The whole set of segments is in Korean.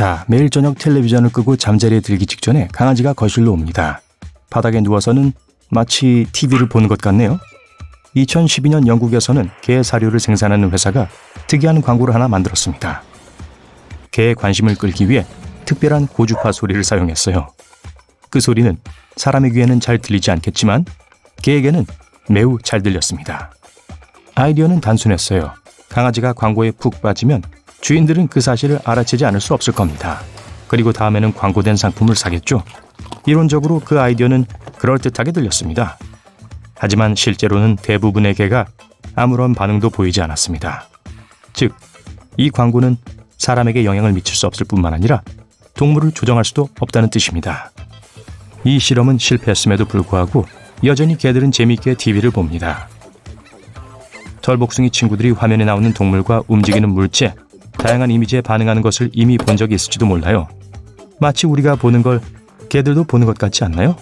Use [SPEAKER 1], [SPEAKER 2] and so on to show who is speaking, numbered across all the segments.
[SPEAKER 1] 자, 매일 저녁 텔레비전을 끄고 잠자리에 들기 직전에 강아지가 거실로 옵니다. 바닥에 누워서는 마치 TV를 보는 것 같네요. 2012년 영국에서는 개 사료를 생산하는 회사가 특이한 광고를 하나 만들었습니다. 개의 관심을 끌기 위해 특별한 고주파 소리를 사용했어요. 그 소리는 사람의 귀에는 잘 들리지 않겠지만 개에게는 매우 잘 들렸습니다. 아이디어는 단순했어요. 강아지가 광고에 푹 빠지면 주인들은 그 사실을 알아채지 않을 수 없을 겁니다. 그리고 다음에는 광고된 상품을 사겠죠. 이론적으로 그 아이디어는 그럴듯하게 들렸습니다. 하지만 실제로는 대부분의 개가 아무런 반응도 보이지 않았습니다. 즉, 이 광고는 사람에게 영향을 미칠 수 없을 뿐만 아니라 동물을 조정할 수도 없다는 뜻입니다. 이 실험은 실패했음에도 불구하고 여전히 개들은 재미있게 TV를 봅니다. 털복숭이 친구들이 화면에 나오는 동물과 움직이는 물체, 다양한 이미지에 반응하는 것을 이미 본 적이 있을지도 몰라요. 마치 우리가 보는 걸 개들도 보는 것 같지 않나요?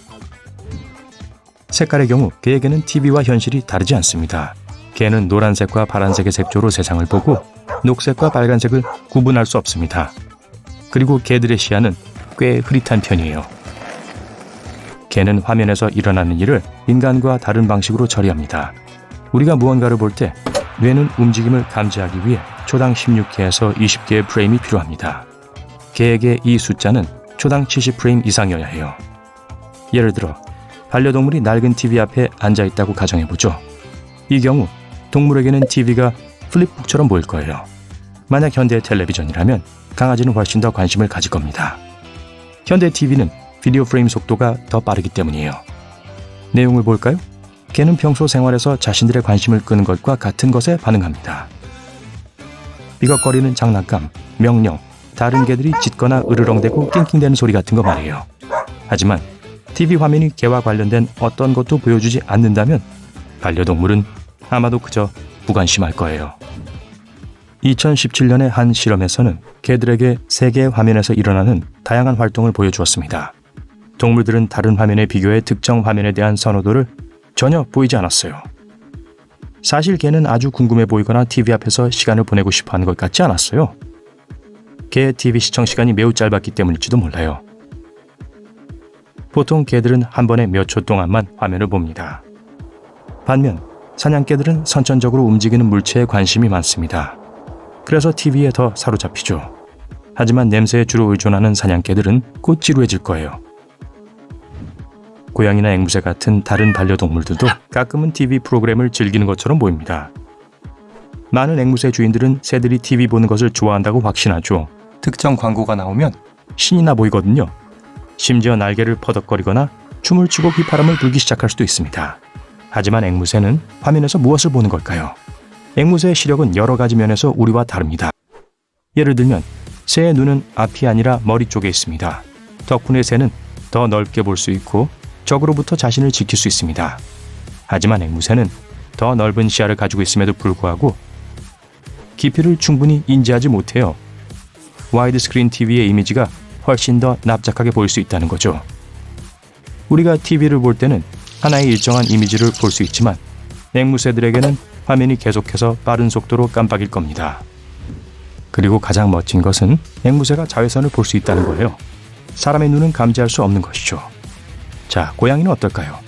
[SPEAKER 1] 색깔의 경우 개에게는 TV와 현실이 다르지 않습니다. 개는 노란색과 파란색의 색조로 세상을 보고 녹색과 빨간색을 구분할 수 없습니다. 그리고 개들의 시야는 꽤 흐릿한 편이에요. 개는 화면에서 일어나는 일을 인간과 다른 방식으로 처리합니다. 우리가 무언가를 볼 때 뇌는 움직임을 감지하기 위해 초당 16개에서 20개의 프레임이 필요합니다. 개에게 이 숫자는 초당 70프레임 이상이어야 해요. 예를 들어 반려동물이 낡은 TV 앞에 앉아 있다고 가정해 보죠. 이 경우 동물에게는 TV가 플립북처럼 보일 거예요. 만약 현대 텔레비전이라면 강아지는 훨씬 더 관심을 가질 겁니다. 현대 TV는 비디오 프레임 속도가 더 빠르기 때문이에요. 내용을 볼까요? 개는 평소 생활에서 자신들의 관심을 끄는 것과 같은 것에 반응합니다. 삐걱거리는 장난감, 명령, 다른 개들이 짖거나 으르렁대고 낑낑대는 소리 같은 거 말이에요. 하지만 TV 화면이 개와 관련된 어떤 것도 보여주지 않는다면 반려동물은 아마도 그저 무관심할 거예요. 2017년의 한 실험에서는 개들에게 세 개의 화면에서 일어나는 다양한 활동을 보여주었습니다. 동물들은 다른 화면에 비교해 특정 화면에 대한 선호도를 전혀 보이지 않았어요. 사실 개는 아주 궁금해 보이거나 TV 앞에서 시간을 보내고 싶어 하는 것 같지 않았어요. 개의 TV 시청 시간이 매우 짧았기 때문일지도 몰라요. 보통 개들은 한 번에 몇 초 동안만 화면을 봅니다. 반면 사냥개들은 선천적으로 움직이는 물체에 관심이 많습니다. 그래서 TV에 더 사로잡히죠. 하지만 냄새에 주로 의존하는 사냥개들은 곧 지루해질 거예요. 고양이나 앵무새 같은 다른 반려동물들도 가끔은 TV 프로그램을 즐기는 것처럼 보입니다. 많은 앵무새 주인들은 새들이 TV 보는 것을 좋아한다고 확신하죠. 특정 광고가 나오면 신이 나 보이거든요. 심지어 날개를 퍼덕거리거나 춤을 추고 휘파람을 불기 시작할 수도 있습니다. 하지만 앵무새는 화면에서 무엇을 보는 걸까요? 앵무새의 시력은 여러 가지 면에서 우리와 다릅니다. 예를 들면 새의 눈은 앞이 아니라 머리 쪽에 있습니다. 덕분에 새는 더 넓게 볼 수 있고 적으로부터 자신을 지킬 수 있습니다. 하지만 앵무새는 더 넓은 시야를 가지고 있음에도 불구하고 깊이를 충분히 인지하지 못해요. 와이드 스크린 TV의 이미지가 훨씬 더 납작하게 보일 수 있다는 거죠. 우리가 TV를 볼 때는 하나의 일정한 이미지를 볼 수 있지만 앵무새들에게는 화면이 계속해서 빠른 속도로 깜빡일 겁니다. 그리고 가장 멋진 것은 앵무새가 자외선을 볼 수 있다는 거예요. 사람의 눈은 감지할 수 없는 것이죠. 자, 고양이는 어떨까요?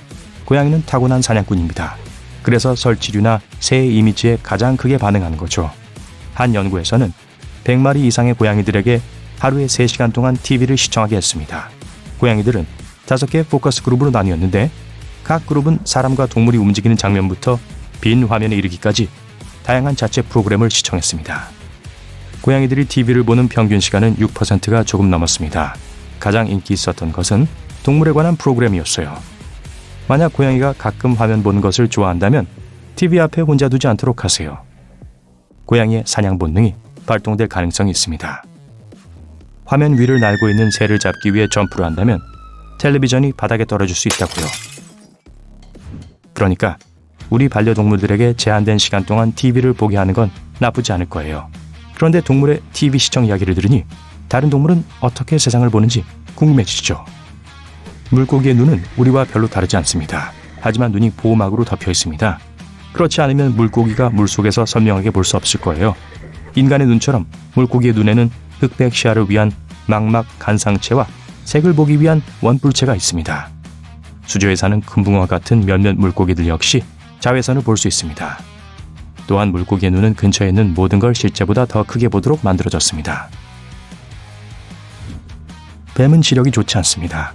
[SPEAKER 1] 고양이는 타고난 사냥꾼입니다. 그래서 설치류나 새의 이미지에 가장 크게 반응하는 거죠. 한 연구에서는 100마리 이상의 고양이들에게 하루에 3시간 동안 TV를 시청하게 했습니다. 고양이들은 5개의 포커스 그룹으로 나뉘었는데 각 그룹은 사람과 동물이 움직이는 장면부터 빈 화면에 이르기까지 다양한 자체 프로그램을 시청했습니다. 고양이들이 TV를 보는 평균 시간은 6%가 조금 넘었습니다. 가장 인기 있었던 것은 동물에 관한 프로그램이었어요. 만약 고양이가 가끔 화면 보는 것을 좋아한다면 TV 앞에 혼자 두지 않도록 하세요. 고양이의 사냥 본능이 발동될 가능성이 있습니다. 화면 위를 날고 있는 새를 잡기 위해 점프를 한다면 텔레비전이 바닥에 떨어질 수 있다고요. 그러니까 우리 반려동물들에게 제한된 시간 동안 TV를 보게 하는 건 나쁘지 않을 거예요. 그런데 동물의 TV 시청 이야기를 들으니 다른 동물은 어떻게 세상을 보는지 궁금해지죠. 물고기의 눈은 우리와 별로 다르지 않습니다. 하지만 눈이 보호막으로 덮여 있습니다. 그렇지 않으면 물고기가 물속에서 선명하게 볼 수 없을 거예요. 인간의 눈처럼 물고기의 눈에는 흑백 시야를 위한 망막 간상체와 색을 보기 위한 원뿔체가 있습니다. 수조에 사는 금붕어와 같은 몇몇 물고기들 역시 자외선을 볼 수 있습니다. 또한 물고기의 눈은 근처에 있는 모든 걸 실제보다 더 크게 보도록 만들어졌습니다. 뱀은 시력이 좋지 않습니다.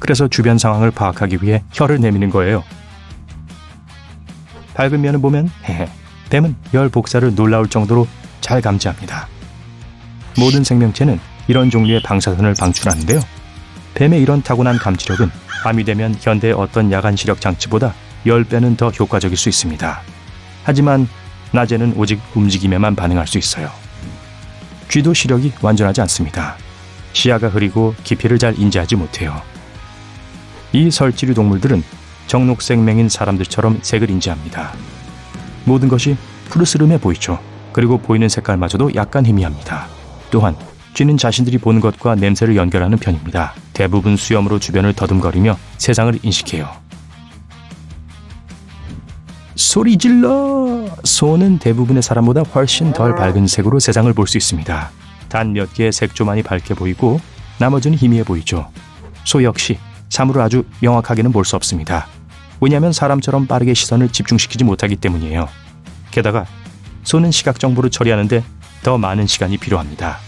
[SPEAKER 1] 그래서 주변 상황을 파악하기 위해 혀를 내미는 거예요. 밝은 면을 보면 헤헤, 뱀은 열 복사를 놀라울 정도로 잘 감지합니다. 모든 생명체는 이런 종류의 방사선을 방출하는데요. 뱀의 이런 타고난 감지력은 밤이 되면 현대의 어떤 야간 시력 장치보다 10배는 더 효과적일 수 있습니다. 하지만 낮에는 오직 움직임에만 반응할 수 있어요. 쥐도 시력이 완전하지 않습니다. 시야가 흐리고 깊이를 잘 인지하지 못해요. 이 설치류 동물들은 정록생명인 사람들처럼 색을 인지합니다. 모든 것이 푸르스름해 보이죠. 그리고 보이는 색깔마저도 약간 희미합니다. 또한 쥐는 자신들이 보는 것과 냄새를 연결하는 편입니다. 대부분 수염으로 주변을 더듬거리며 세상을 인식해요. 소리 질러! 소는 대부분의 사람보다 훨씬 덜 밝은 색으로 세상을 볼 수 있습니다. 단 몇 개의 색조만이 밝게 보이고 나머지는 희미해 보이죠. 소 역시 사물을 아주 명확하게는 볼 수 없습니다. 왜냐하면 사람처럼 빠르게 시선을 집중시키지 못하기 때문이에요. 게다가 소는 시각 정보를 처리하는데 더 많은 시간이 필요합니다.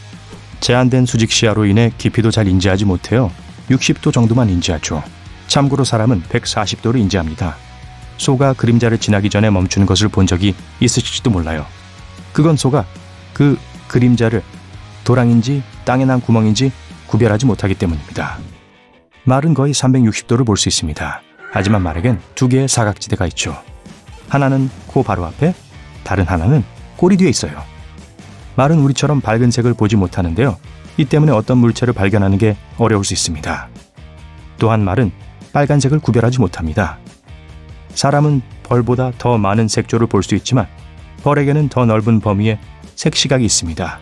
[SPEAKER 1] 제한된 수직 시야로 인해 깊이도 잘 인지하지 못해요. 60도 정도만 인지하죠. 참고로 사람은 140도를 인지합니다. 소가 그림자를 지나기 전에 멈추는 것을 본 적이 있으실지도 몰라요. 그건 소가 그 그림자를 도랑인지 땅에 난 구멍인지 구별하지 못하기 때문입니다. 말은 거의 360도를 볼 수 있습니다. 하지만 말에겐 두 개의 사각지대가 있죠. 하나는 코 바로 앞에, 다른 하나는 꼬리 뒤에 있어요. 말은 우리처럼 밝은 색을 보지 못하는데요. 이 때문에 어떤 물체를 발견하는 게 어려울 수 있습니다. 또한 말은 빨간색을 구별하지 못합니다. 사람은 벌보다 더 많은 색조를 볼 수 있지만 벌에게는 더 넓은 범위의 색 시각이 있습니다.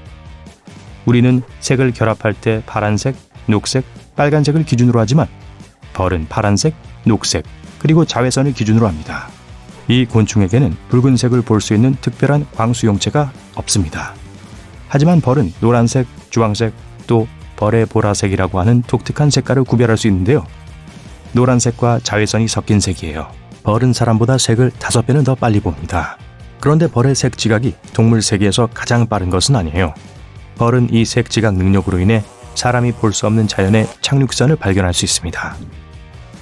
[SPEAKER 1] 우리는 색을 결합할 때 파란색, 녹색, 빨간색을 기준으로 하지만 벌은 파란색, 녹색, 그리고 자외선을 기준으로 합니다. 이 곤충에게는 붉은색을 볼 수 있는 특별한 광수용체가 없습니다. 하지만 벌은 노란색, 주황색, 또 벌의 보라색이라고 하는 독특한 색깔을 구별할 수 있는데요. 노란색과 자외선이 섞인 색이에요. 벌은 사람보다 색을 다섯 배는 더 빨리 봅니다. 그런데 벌의 색 지각이 동물 세계에서 가장 빠른 것은 아니에요. 벌은 이 색 지각 능력으로 인해 사람이 볼 수 없는 자연의 착륙선을 발견할 수 있습니다.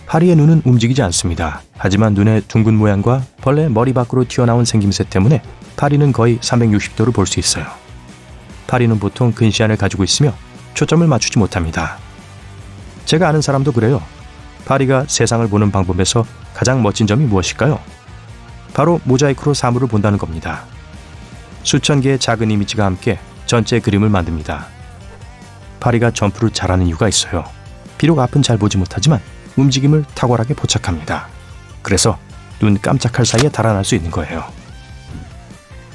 [SPEAKER 1] 파리의 눈은 움직이지 않습니다. 하지만 눈의 둥근 모양과 벌레 머리 밖으로 튀어나온 생김새 때문에 파리는 거의 360도를 볼 수 있어요. 파리는 보통 근시안을 가지고 있으며 초점을 맞추지 못합니다. 제가 아는 사람도 그래요. 파리가 세상을 보는 방법에서 가장 멋진 점이 무엇일까요? 바로 모자이크로 사물을 본다는 겁니다. 수천 개의 작은 이미지가 함께 전체 그림을 만듭니다. 파리가 점프를 잘하는 이유가 있어요. 비록 앞은 잘 보지 못하지만 움직임을 탁월하게 포착합니다. 그래서 눈 깜짝할 사이에 달아날 수 있는 거예요.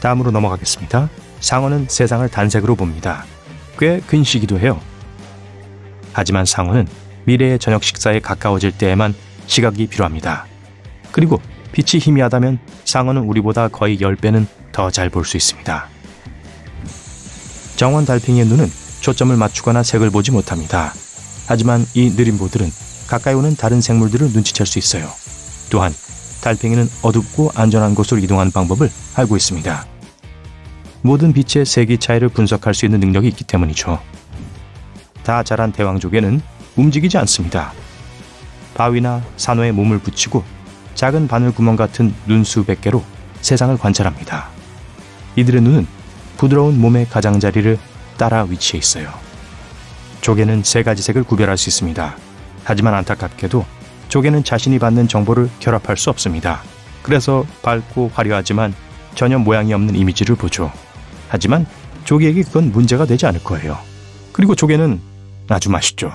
[SPEAKER 1] 다음으로 넘어가겠습니다. 상어는 세상을 단색으로 봅니다. 꽤 근시기도 해요. 하지만 상어는 미래의 저녁 식사에 가까워질 때에만 시각이 필요합니다. 그리고 빛이 희미하다면 상어는 우리보다 거의 10배는 더 잘 볼 수 있습니다. 정원 달팽이의 눈은 초점을 맞추거나 색을 보지 못합니다. 하지만 이 느림보들은 가까이 오는 다른 생물들을 눈치챌 수 있어요. 또한 달팽이는 어둡고 안전한 곳으로 이동하는 방법을 알고 있습니다. 모든 빛의 세기 차이를 분석할 수 있는 능력이 있기 때문이죠. 다 자란 대왕조개는 움직이지 않습니다. 바위나 산호에 몸을 붙이고 작은 바늘구멍 같은 눈 수백 개로 세상을 관찰합니다. 이들의 눈은 부드러운 몸의 가장자리를 따라 위치해 있어요. 조개는 세 가지 색을 구별할 수 있습니다. 하지만 안타깝게도 조개는 자신이 받는 정보를 결합할 수 없습니다. 그래서 밝고 화려하지만 전혀 모양이 없는 이미지를 보죠. 하지만 조개에게 그건 문제가 되지 않을 거예요. 그리고 조개는 아주 맛있죠.